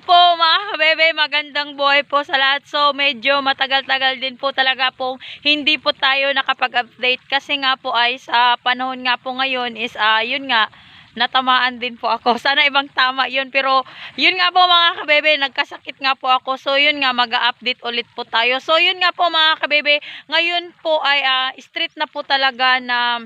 po mga kabebe, magandang buhay po sa lahat. So medyo matagal-tagal din po talaga po hindi po tayo nakapag-update kasi nga po ay sa panahon nga po ngayon is ah yun nga natamaan din po ako. Sana ibang tama yun pero yun nga po mga kabebe, nagkasakit nga po ako. So yun nga mag-update ulit po tayo. So yun nga po mga kabebe, ngayon po ay ah, street na po talaga na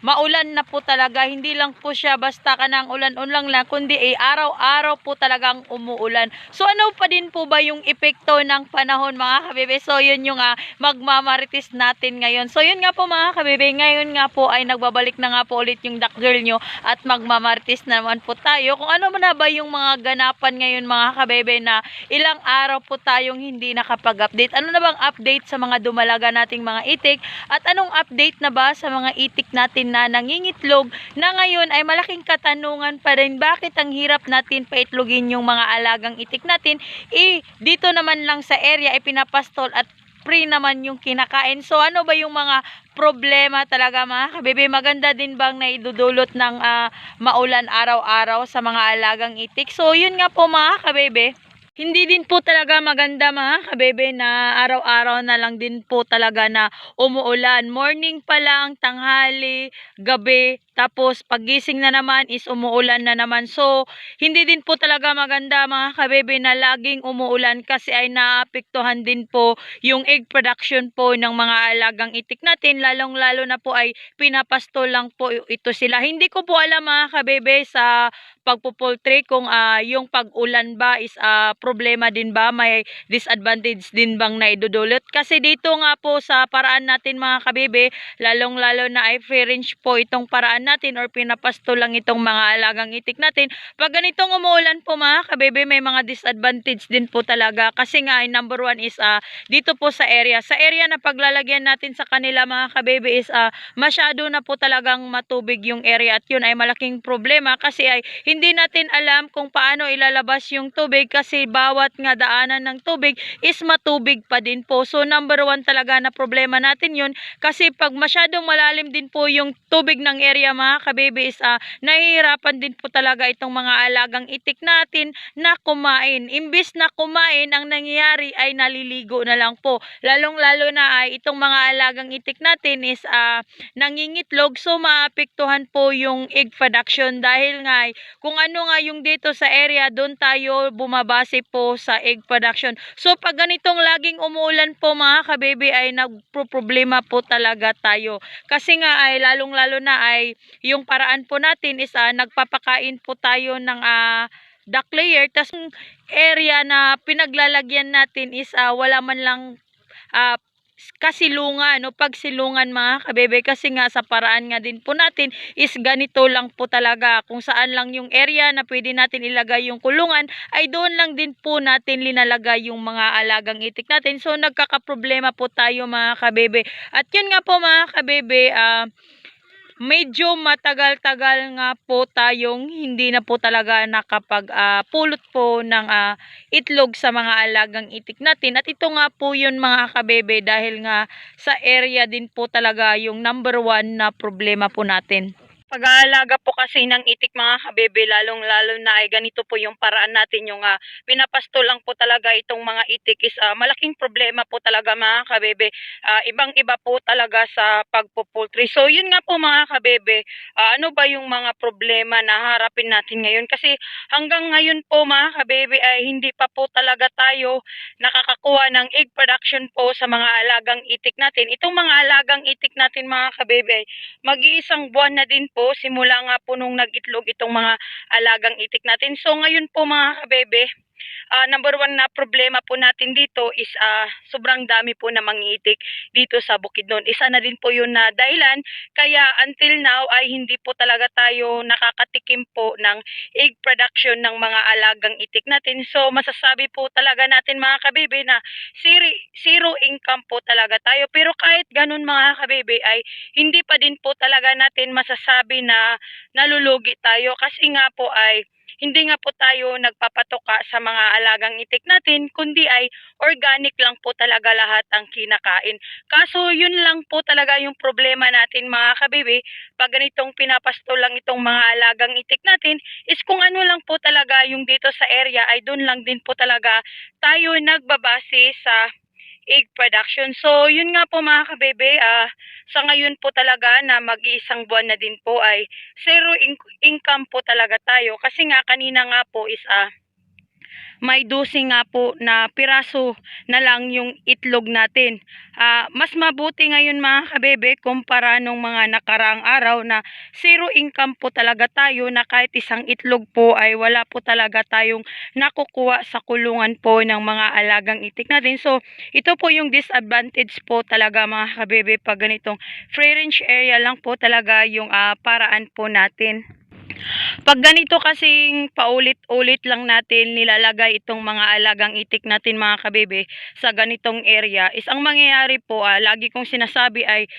maulan na po talaga. Hindi lang po siya basta ka ng ulan-ulan lang, kundi eh, araw-araw po talagang umuulan. So ano pa din po ba yung epekto ng panahon mga kabebe? So yun yung ah, magmamarites natin ngayon. So yun nga po mga kabebe, ngayon nga po ay nagbabalik na nga po ulit yung duck girl nyo at magmamarites na naman po tayo. Kung ano na ba yung mga ganapan ngayon mga kabebe na ilang araw po tayong hindi nakapag-update. Ano na bang update sa mga dumalaga nating mga itik at anong update na ba sa mga itik natin na nangingitlog na ngayon ay malaking katanungan pa rin bakit ang hirap natin paitlogin yung mga alagang itik natin eh dito naman lang sa area ay pinapastol at free naman yung kinakain. So ano ba yung mga problema talaga mga kabebe? Maganda din bang naidudulot ng ah, maulan araw-araw sa mga alagang itik? So yun nga po mga kabebe. Hindi din po talaga maganda mga kabebe na araw-araw na lang din po talaga na umuulan. Morning pa lang, tanghali, gabi, tapos pagising na naman is umuulan na naman. So, hindi din po talaga maganda mga kabebe na laging umuulan kasi ay naapektuhan din po yung egg production po ng mga alagang itik natin. Lalong-lalo na po ay pinapasto lang po ito sila. Hindi ko po alam mga kabebe sa pagpupultry kung ah, yung pag-ulan ba is ah, problema din ba may disadvantage din bang naidudulot kasi dito nga po sa paraan natin mga kabebe lalong lalo na ay free range po itong paraan natin or pinapasto lang itong mga alagang itik natin. Pag ganitong umuulan po mga kabebe may mga disadvantage din po talaga. Kasi nga number one is ah, dito po sa area. Sa area na paglalagyan natin sa kanila mga kabebe is ah, masyado na po talagang matubig yung area at yun ay malaking problema kasi ay hindi natin alam kung paano ilalabas yung tubig kasi bawat nga daanan ng tubig is matubig pa din po. So number one talaga na problema natin yun kasi pag masyadong malalim din po yung tubig ng area mga kabebe is ah, nahihirapan din po talaga itong mga alagang itik natin na kumain. Imbis na kumain, ang nangyayari ay naliligo na lang po. Lalong lalo na ay itong mga alagang itik natin is ah, nangingitlog so maapektuhan po yung egg production dahil nga ay kung ano nga yung dito sa area doon tayo bumabase po sa egg production. So pag ganitong laging umuulan po mga kabebe ay nagpo-problema po talaga tayo. Kasi nga ay lalong lalo na ay yung paraan po natin is ah, nagpapakain po tayo ng ah, duck layer. Tas yung area na pinaglalagyan natin is ah, wala man lang ah, kasilungan no pagsilungan mga kabebe. Kasi nga sa paraan nga din po natin is ganito lang po talaga. Kung saan lang yung area na pwede natin ilagay yung kulungan ay doon lang din po natin linalagay yung mga alagang itik natin. So nagkakaproblema po tayo mga kabebe. At yun nga po mga kabebe ah medyo matagal-tagal nga po tayong hindi na po talaga nakapag ah, pulot po ng ah, itlog sa mga alagang itik natin. At ito nga po yun mga kabebe dahil nga sa area din po talaga yung number one na problema po natin. Pag-aalaga po kasi ng itik mga kabebe, lalong-lalo na ay ganito po yung paraan natin yung ah, pinapasto lang po talaga itong mga itik is ah, malaking problema po talaga mga kabebe. Ah, ibang-iba po talaga sa pagpupultry. So yun nga po mga kabebe, ah, ano ba yung mga problema na harapin natin ngayon? Kasi hanggang ngayon po mga kabebe ay hindi pa po talaga tayo nakakakuha ng egg production po sa mga alagang itik natin. Itong mga alagang itik natin mga kabebe ay mag-iisang buwan na din po simula nga po nung nag-itlog itong mga alagang itik natin. So ngayon po mga kabebe, ah, number one na problema po natin dito is ah, sobrang dami po na mangiitik dito sa Bukidnon. Isa na din po yun na dahilan kaya until now ay hindi po talaga tayo nakakatikim po ng egg production ng mga alagang itik natin. So masasabi po talaga natin mga kabebe na zero, zero income po talaga tayo. Pero kahit ganun mga kabebe ay hindi pa din po talaga natin masasabi na nalulugi tayo kasi nga po ay hindi nga po tayo nagpapatoka sa mga alagang itik natin, kundi ay organic lang po talaga lahat ang kinakain. Kaso yun lang po talaga yung problema natin mga kabibi, pag ganitong pinapasto lang itong mga alagang itik natin, is kung ano lang po talaga yung dito sa area ay doon lang din po talaga tayo nagbabase sa egg production. So, yun nga po mga kabebe, ah, sa ngayon po talaga na mag-iisang buwan na din po ay zero in- income po talaga tayo. Kasi nga kanina nga po is ah, may dosing nga po na piraso na lang yung itlog natin. Ah, mas mabuti ngayon mga kabebe kumpara nung mga nakaraang araw na zero income po talaga tayo na kahit isang itlog po ay wala po talaga tayong nakukuha sa kulungan po ng mga alagang itik natin. So, ito po yung disadvantage po talaga mga kabebe pag ganitong free range area lang po talaga yung ah, paraan po natin. Pag ganito kasing paulit-ulit lang natin nilalagay itong mga alagang itik natin mga kabebe sa ganitong area is ang mangyayari po, ah, lagi kong sinasabi ay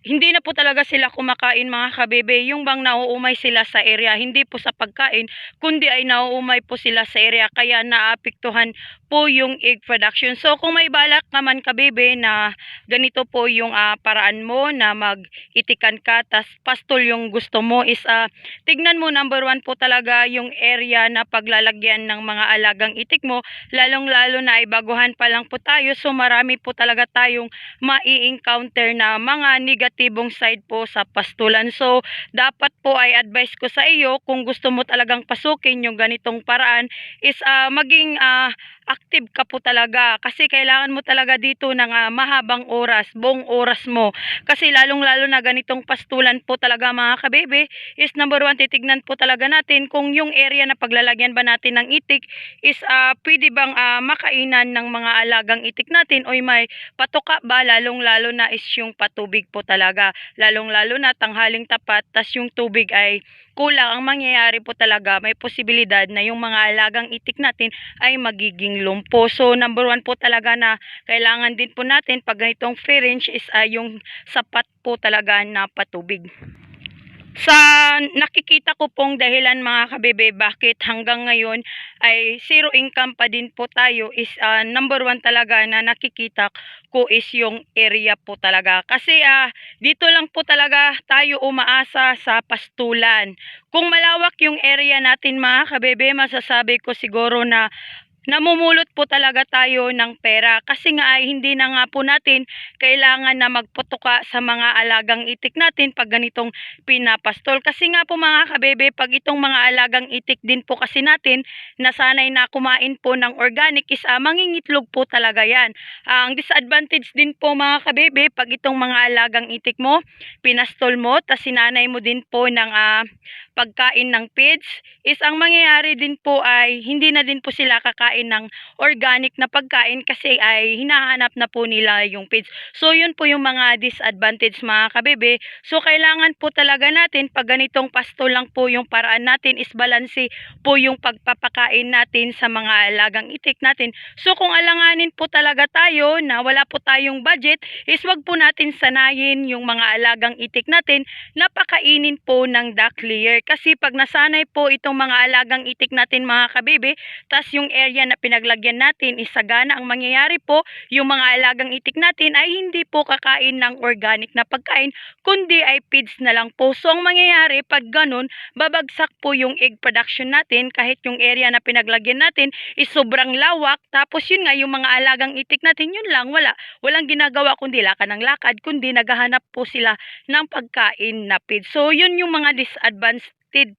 hindi na po talaga sila kumakain mga kabebe. Yung bang nauumay sila sa area, hindi po sa pagkain, kundi ay nauumay po sila sa area kaya naapektuhan po yung egg production. So kung may balak naman kabebe na ganito po yung ah, paraan mo na mag-itikan ka tas pastol yung gusto mo is ah, tignan mo number one po talaga yung area na paglalagyan ng mga alagang itik mo lalong lalo na ay baguhan pa lang po tayo so marami po talaga tayong mai-encounter na mga negatibong side po sa pastulan. So, dapat po ay advice ko sa iyo kung gusto mo talagang pasukin yung ganitong paraan is ah, maging ah, active ka po talaga kasi kailangan mo talaga dito ng ah, mahabang oras, buong oras mo. Kasi lalong-lalo na ganitong pastulan po talaga mga kabebe is number one, titignan po talaga natin kung yung area na paglalagyan ba natin ng itik is ah, pwede bang ah, makainan ng mga alagang itik natin o may patoka ba lalong-lalo na is yung patubig po talaga. Lalong-lalo na tanghaling tapat tas yung tubig ay kulang ang mangyayari po talaga may posibilidad na yung mga alagang itik natin ay magiging lumpo. So number one po talaga na kailangan din po natin pag ganitong free range is ah, yung sapat po talaga na patubig. Sa nakikita ko pong dahilan mga kabebe bakit hanggang ngayon ay zero income pa din po tayo is ah, number one talaga na nakikita ko is yung area po talaga. Kasi ah, dito lang po talaga tayo umaasa sa pastulan. Kung malawak yung area natin mga kabebe, masasabi ko siguro na namumulot po talaga tayo ng pera kasi nga ay hindi na nga po natin kailangan na magputuka sa mga alagang itik natin pag ganitong pinapastol. Kasi nga po mga kabebe, pag itong mga alagang itik din po kasi natin nasanay na kumain po ng organic is ah, mangingitlog po talaga yan. ang disadvantage din po mga kabebe, pag itong mga alagang itik mo, pinastol mo, tas sinanay mo din po ng ah, pagkain ng feeds, is ang mangyayari din po ay hindi na din po sila kakain ng organic na pagkain kasi ay hinahanap na po nila yung feeds. So yun po yung mga disadvantage mga kabebe. So kailangan po talaga natin pag ganitong pasto lang po yung paraan natin is balanse po yung pagpapakain natin sa mga alagang itik natin. So kung alanganin po talaga tayo na wala po tayong budget is wag po natin sanayin yung mga alagang itik natin na pakainin po ng duck layer. Kasi pag nasanay po itong mga alagang itik natin mga kabebe, tas yung area na pinaglagyan natin is sagana ang mangyayari po, yung mga alagang itik natin ay hindi po kakain ng organic na pagkain, kundi ay feeds na lang po. So ang mangyayari pag ganun, babagsak po yung egg production natin kahit yung area na pinaglagyan natin is sobrang lawak. Tapos yun nga, yung mga alagang itik natin, yun lang, wala. Walang ginagawa kundi lakad ng lakad, kundi naghahanap po sila ng pagkain na feed. So yun yung mga disadvantage did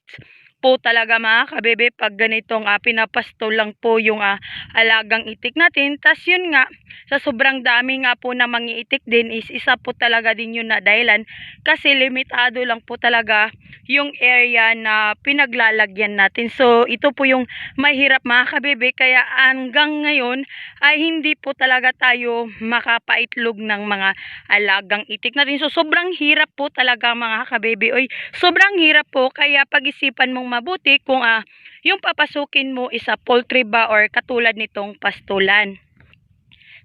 po talaga mga kabebe pag ganitong ah, pinapasto lang po yung ah, alagang itik natin. Tas yun nga, sa sobrang dami nga po na mangiitik din is isa po talaga din yun na dahilan kasi limitado lang po talaga yung area na pinaglalagyan natin. So ito po yung mahirap mga kabebe kaya hanggang ngayon ay hindi po talaga tayo makapaitlog ng mga alagang itik natin. So sobrang hirap po talaga mga kabebe. Oy, sobrang hirap po kaya pag-isipan mong mabuti kung ah, yung papasukin mo is a poultry ba or katulad nitong pastulan.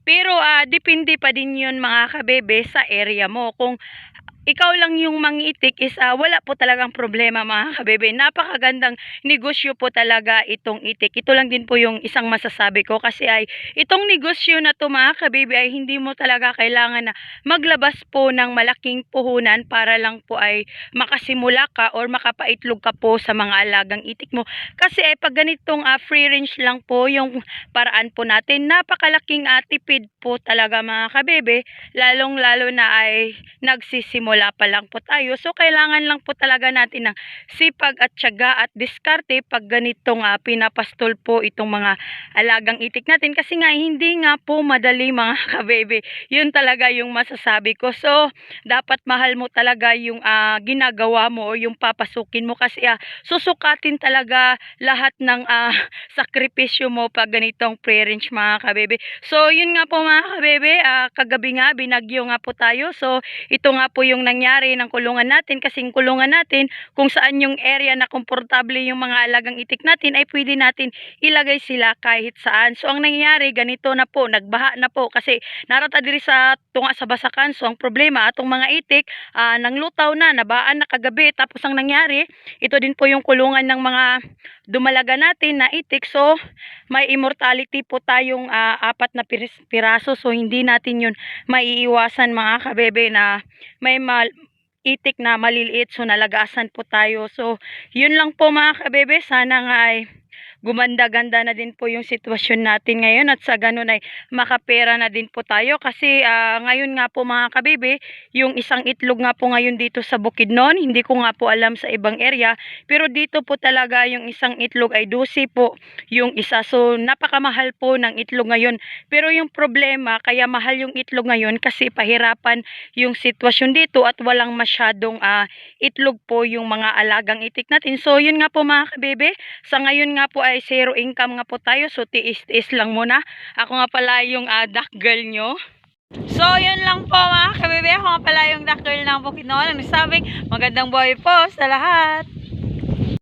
Pero ah, depende pa din yun mga kabebe sa area mo. Kung ikaw lang yung mangitik is ah, wala po talagang problema mga kabebe. Napakagandang negosyo po talaga itong itik. Ito lang din po yung isang masasabi ko kasi ay itong negosyo na to mga kabebe ay hindi mo talaga kailangan na maglabas po ng malaking puhunan para lang po ay makasimula ka or makapaitlog ka po sa mga alagang itik mo. Kasi ay pag ganitong ah, free range lang po yung paraan po natin, napakalaking ah, tipid po talaga mga kabebe, lalong lalo na ay nagsisimula pa lang po tayo. So kailangan lang po talaga natin ng sipag at tiyaga at diskarte pag ganitong ah, pinapastol po itong mga alagang itik natin kasi nga hindi nga po madali mga kabebe. Yun talaga yung masasabi ko. So dapat mahal mo talaga yung ah, ginagawa mo o yung papasukin mo kasi ah, susukatin talaga lahat ng ah, sakripisyo mo pag ganitong pre-range mga kabebe. So yun nga po mga kabebe, ah, kagabi nga binagyo nga po tayo. So ito nga po yung nangyari ng kulungan natin kasi yung kulungan natin kung saan yung area na komportable yung mga alagang itik natin ay pwede natin ilagay sila kahit saan. So ang nangyari ganito na po, nagbaha na po kasi narata diri sa tunga sa basakan. So ang problema atong mga itik ah, nang lutaw na, nabaan na kagabi tapos ang nangyari, ito din po yung kulungan ng mga dumalaga natin na itik. So may immortality po tayong ah, apat na piraso so hindi natin yun maiiwasan mga kabebe na may mal itik na maliliit so nalagasan po tayo. So yun lang po mga kabebe, sana nga ay gumanda-ganda na din po yung sitwasyon natin ngayon at sa ganun ay makapera na din po tayo kasi ah, ngayon nga po mga kabebe, yung isang itlog nga po ngayon dito sa Bukidnon, hindi ko nga po alam sa ibang area, pero dito po talaga yung isang itlog ay 12 po yung isa. So napakamahal po ng itlog ngayon. Pero yung problema, kaya mahal yung itlog ngayon kasi pahirapan yung sitwasyon dito at walang masyadong ah, itlog po yung mga alagang itik natin. So yun nga po mga kabebe, sa ngayon nga po ay zero income nga po tayo. So tiis-tiis lang muna. Ako nga pala yung ah, duck girl nyo. So, yun lang po mga kabebe. Ako nga pala yung duck girl ng Bukidnon. Ang nagsabing magandang buhay po sa lahat.